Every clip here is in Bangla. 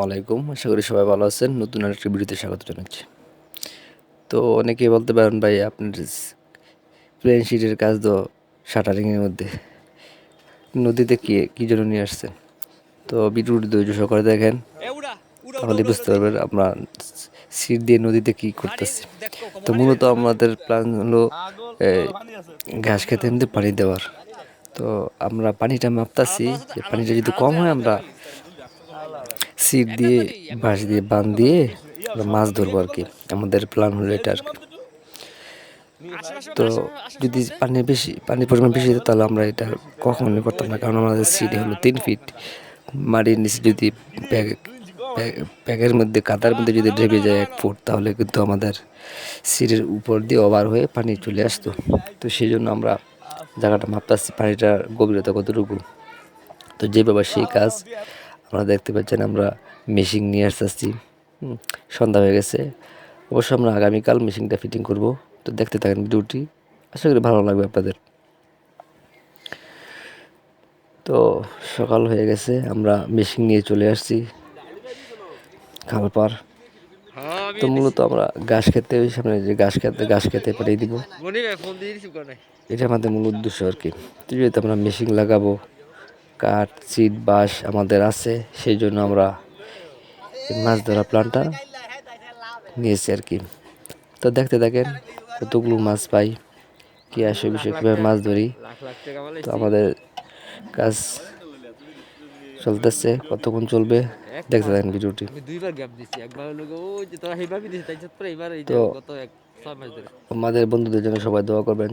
আলাইকুম আশা করি সবাই ভালো আছেন। নতুন আরেকটি ভিডিওতে স্বাগত জানাচ্ছি। তো অনেকেই বলতে পারেন ভাই আপনার প্লেন শিটের কাজ তো শাটারিংয়ের মধ্যে। নদীতে কি কী জন্য নিয়ে আসছেন? তো ভিডিওটি ধৈর্য সহকারে দেখেন তাহলে বুঝতে পারবেন আমরা সিট দিয়ে নদীতে কি করতেছি। তো মূলত আমাদের প্ল্যান হলো এই, ঘাস খেতে এমনি পানি দেওয়ার। তো আমরা পানিটা মাপতাছি যে পানিটা যদি কম হয় আমরা সিট দিয়ে, বাঁশ দিয়ে বান দিয়ে মাছ ধরবো আর কি। আমাদের প্ল্যান হলো এটা আর কি। তো যদি পানি বেশি, পানির পরিমাণ বেশি হতো তাহলে আমরা এটা কখনোই করতাম না। কারণ আমাদের সিট হলো তিন ফিট। মাটির নিচে যদি ব্যাগ, ব্যাগ- ব্যাগের মধ্যে, কাদার মধ্যে যদি ঢেবে যায় এক ফুট, তাহলে কিন্তু আমাদের সিটের উপর দিয়ে ওভার হয়ে পানি চলে আসতো। তো সেই জন্য আমরা জায়গাটা মাপতাছি, পানিটার গভীরতা কতটুকু। তো যেভাবে সেই কাজ আমরা দেখতে পাচ্ছেন আমরা মেশিন নিয়ে আসতেছি। হুম, সন্ধ্যা হয়ে গেছে। অবশ্য আমরা আগামীকাল মেশিনটা ফিটিং করব। তো দেখতে থাকেন ভিডিওটি। আশা করি ভালো লাগবে আপনাদের। তো সকাল হয়ে গেছে আমরা মেশিন নিয়ে চলে আসছি। খালপার তো মূলত আমরা ঘাস খেতে ওই সামনে যে ঘাস খেতে ঘাস খেতে পাঠিয়ে দিব। এটা আমাদের মূল উদ্দেশ্য আর কি। যেহেতু আমরা মেশিন লাগাবো কাঠ সিট বাঁশ আমাদের আছে। সেই জন্য আমরা মাছ ধরা প্ল্যানটা নিয়েছি আর কি। তো দেখতে থাকেন কতগুলো মাছ পাই কি আসে বিষয়ে কীভাবে মাছ ধরি। তো আমাদের কাজ চলতেছে কতক্ষণ চলবে দেখতে থাকেন ভিডিওটি। তো আমাদের বন্ধুদের জন্য সবাই দোয়া করবেন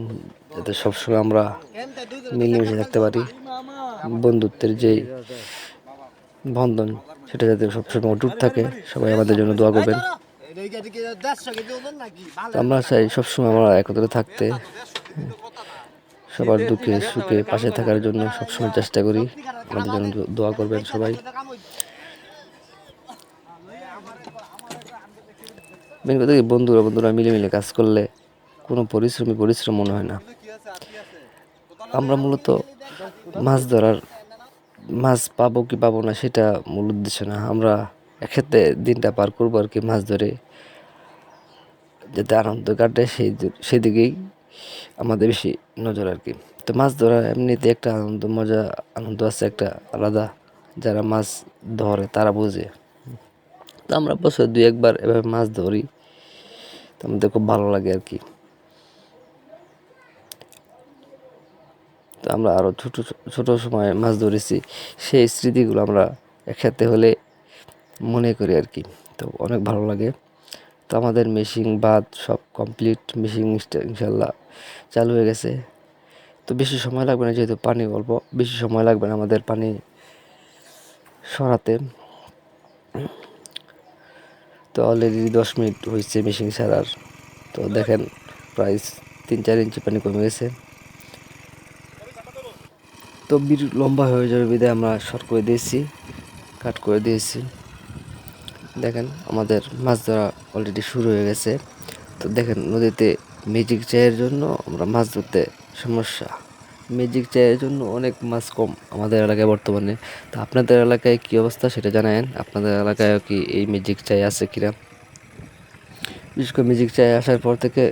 যাতে সবসময় আমরা মিলেমিশে থাকতে পারি। বন্ধুত্বের যেই বন্ধন, সেটা যাতে সবসময় অটুট থাকে, সবাই আমাদের জন্য দোয়া করবেন। আমরা চাই সবসময় আমরা একত্রে থাকতে, সবার দুঃখে সুখে পাশে থাকার জন্য সবসময় চেষ্টা করি, আমাদের জন্য দোয়া করবেন সবাই। মেন কথা কি, বন্ধুরা বন্ধুরা মিলে মিলে কাজ করলে কোনো পরিশ্রমী পরিশ্রম মনে হয় না। আমরা মূলত মাছ ধরার মাছ পাবো কি পাবো না সেটা মূল উদ্দেশ্য না। আমরা একসাথে দিনটা পার করব আর কি মাছ ধরে, যাতে আনন্দ কাটে সেই সেদিকেই আমাদের বেশি নজর আর কি। তো মাছ ধরা এমনিতে একটা আনন্দ, মজা, আনন্দ আছে একটা আলাদা। যারা মাছ ধরে তারা বোঝে। তো আমরা বছর দুই একবার এভাবে মাছ ধরি। তো আমাদের খুব ভালো লাগে আর কি। আমরা আরও ছোট ছোটো সময় মাছ ধরেছি, সেই স্মৃতিগুলো আমরা একসাথে হলে মনে করি আর কি। তো অনেক ভালো লাগে। তো আমাদের মেশিন বাদ সব কমপ্লিট মেশিন ইনশাল্লাহ চালু হয়ে গেছে। তো বেশি সময় লাগবে না যেহেতু পানি অল্প, বেশি সময় লাগবে না আমাদের পানি সরাতে। তো অলরেডি দশ মিনিট হয়েছে মেশিন সারার তো দেখেন প্রায় তিন চার ইঞ্চি পানি কমে গেছে। তো বির লম্বা হয়ে যাবে, বিদায় আমরা শর্ট করে দিয়েছি কাট করে দিয়েছি। দেখেন আমাদের মাছ ধরা অলরেডি শুরু হয়ে গেছে। তো দেখেন নদীতে ম্যাজিক চায়ের জন্য আমরা মাছ ধরতে সমস্যা। ম্যাজিক চায়ের জন্য অনেক মাছ কম আমাদের এলাকায় বর্তমানে। তো আপনাদের এলাকায় কী অবস্থা সেটা জানায়েন? আপনাদের এলাকায় কি এই ম্যাজিক চাই আছে কিনা? বিশেষ করে ম্যাজিক চায় আসার পর থেকে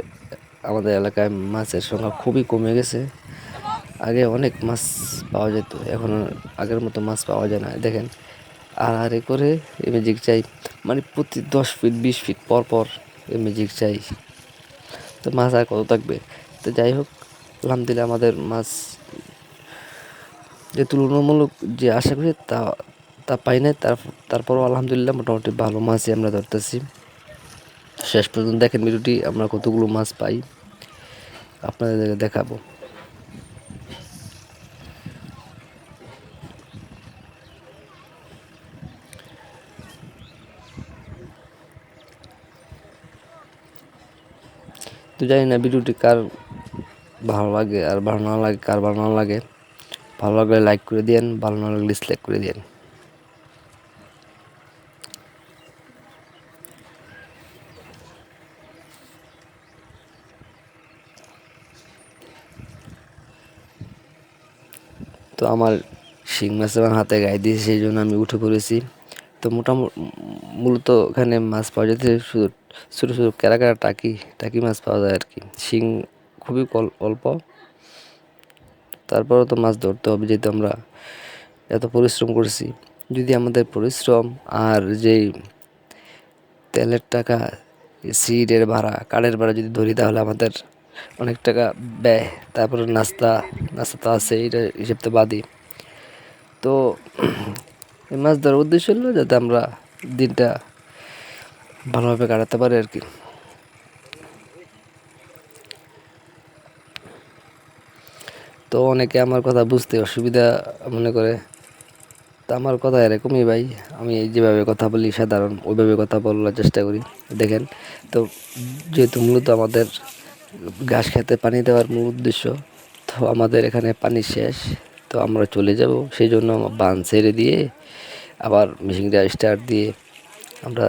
আমাদের এলাকায় মাছের সংখ্যা খুবই কমে গেছে। আগে অনেক মাছ পাওয়া যেত, এখন আগের মতো মাছ পাওয়া যায় না। দেখেন আর আরে করে ম্যাজিক চাই মানে প্রতি দশ ফিট বিশ ফিট পর পর ম্যাজিক চাই। তো মাছ আর কত থাকবে? তো যাই হোক, আলহামদুলিল্লাহ আমাদের মাছ যে তুলনামূলক যে আশা করি তা তা পাই না তার, তারপরও আলহামদুলিল্লাহ মোটামুটি ভালো মাছই আমরা ধরতেছি। শেষ পর্যন্ত দেখেন ভিডিওটি, আমরা কতগুলো মাছ পাই। আপনাদের দেখাবো। তো জানি না ভিডিওটি কার ভালো লাগে আর ভালো না লাগে, কার ভালো না লাগে। ভালো লাগলে লাইক করে দিন ভালো না লাগলে ডিসলাইক করে দিন তো আমার শিং মাছ আমার হাতে গায়ে দিয়েছে, সেই জন্য আমি উঠে পড়েছি। তো মোটামুটি মূলত এখানে মাছ পাওয়া যেতে শুধু ছোটো ছোটো ক্যারা ক্যারা টাকি টাকি মাছ পাওয়া যায় আর কি শিং খুবই অল্প। তারপরেও তো মাছ ধরতে হবে, যেহেতু আমরা এত পরিশ্রম করেছি। যদি আমাদের পরিশ্রম আর যেই তেলের টাকা, সিডের ভাড়া, কাঠের ভাড়া যদি ধরি, তাহলে আমাদের অনেক টাকা ব্যয়। তারপরে নাস্তা নাস্তা তো আছে এটা হিসেব তো বাদই। তো এই মাছ ধরার উদ্দেশ্য হলো যাতে আমরা দিনটা ভালোভাবে কাটাতে পারে আর কি। তো অনেকে আমার কথা বুঝতে অসুবিধা মনে করে। তা আমার কথা এরকমই ভাই, আমি যেভাবে কথা বলি সাধারণ, ওইভাবে কথা বলার চেষ্টা করি, দেখেন। তো যেহেতু মূলত আমাদের ঘাস খেতে পানি দেওয়ার মূল উদ্দেশ্য, তো আমাদের এখানে পানি শেষ, তো আমরা চলে যাব। সেই জন্য বান ছেড়ে দিয়ে আবার মেশিনটা স্টার্ট দিয়ে আমরা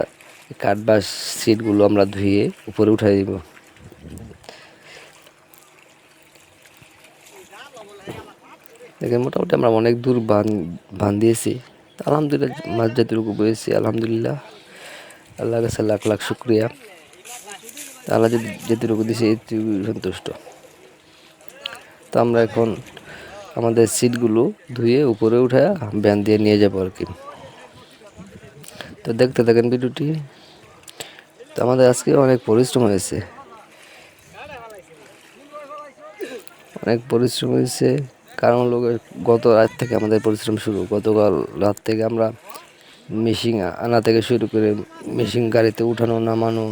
কাঠ বা সিটগুলো আমরা ধুয়ে উপরে উঠাই দিব। দেখেন, মোটামুটি আমরা অনেক দূর বান বান আলহামদুলিল্লাহ, মাছ যতটুকু পেয়েছি আলহামদুলিল্লাহ। আল্লাহ কাছে লাখ লাখ শুক্রিয়া। আল্লাহ যেটুকু দিয়েছে এইটুকু সন্তুষ্ট। তো আমরা এখন আমাদের সিটগুলো ধুয়ে উপরে উঠে ব্যান দিয়ে নিয়ে যাব আর কি। তো দেখতে থাকেন ভিডিওটি। তো আমাদের আজকে অনেক পরিশ্রম হয়েছে। অনেক পরিশ্রম হয়েছে। কারণ লোক গত রাত থেকে আমাদের পরিশ্রম শুরু। গতকাল রাত থেকে আমরা মেশিন আনা থেকে শুরু করে মেশিন গাড়িতে উঠানো, নামানো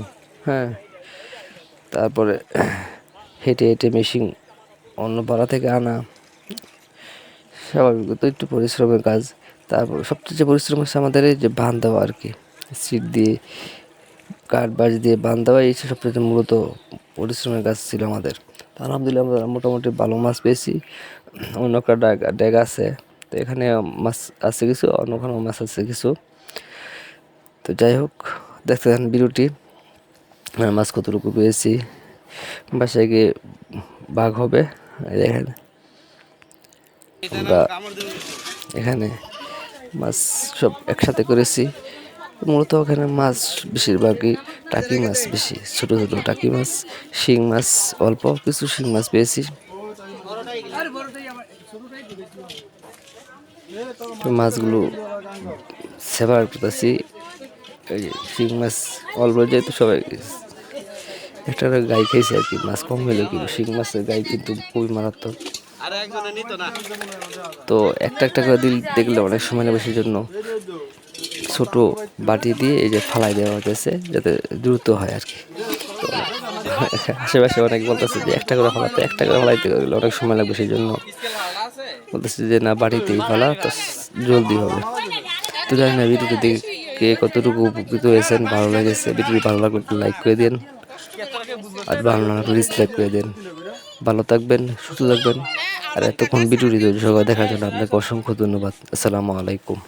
হ্যাঁ। তারপরে হেঁটে হেঁটে মেশিন অন্য পাড়া থেকে আনা। স্বাভাবিক তো একটু পরিশ্রমের কাজ। তারপর সবচেয়ে পরিশ্রম হচ্ছে আমাদের এই যে বাঁধ দেওয়া আর কি। সিট দিয়ে কাঠ বাজ দিয়ে বাঁধ দেওয়া এই সবচেয়ে মূলত পরিশ্রমের কাজ ছিল আমাদের। তো আলহামদুলিল্লাহ আমরা মোটামুটি ভালো মাছ পেয়েছি। অন্য একটা ড্যাগ আছে, তো এখানে মাছ আছে কিছু অন্যখানেও মাছ আছে কিছু। তো যাই হোক, দেখতে থাকেন বিরুটি মাছ কতটুকু পেয়েছি, বাসায় গিয়ে বাঘ হবে দেখেন। আমরা এখানে মাছ সব একসাথে করেছি। মূলত ওখানে মাছ বেশিরভাগই টাকি মাছ বেশি, ছোট ছোট টাকি মাছ, শিং মাছ, অল্প কিছু শিং মাছ পেয়েছি। মাছগুলো সেবার করতেছি। শিং মাছ অল্প যেহেতু সবাই একটা গাই খাইছে আর কি, মাছ কম হইল কিন্তু শিং মাছের গাই কিন্তু খুবই মারাত্মক। তো একটা একটা করে দিল দেখলে অনেক সময় লাগবে সেই জন্য ছোট বাটি দিয়ে এই যে ফালাই দেওয়া হতেছে যাতে দ্রুত হয় আর কি। আশেপাশে অনেক বলতেছে যে একটা করে ফালাতে, একটা করে ফালাইতে গেলে অনেক সময় লাগবে সেই জন্য। বলতেছে যে, না বাড়িতেই ফালা, তো জলদি হবে। তো জানি না ভিডিওটি দেখে কতটুকু উপকৃত হয়েছেন, ভালো লেগেছে। ভিডিওটি ভালো লাগলে একটু লাইক করে দিন, আর ভালো না ডিসলাইক করে দিন। ভালো থাকবেন, সুস্থ থাকবেন। আর এতক্ষণ ভিডিওটি দেখার জন্য আপনাকে অসংখ্য ধন্যবাদ। আসসালামু আলাইকুম।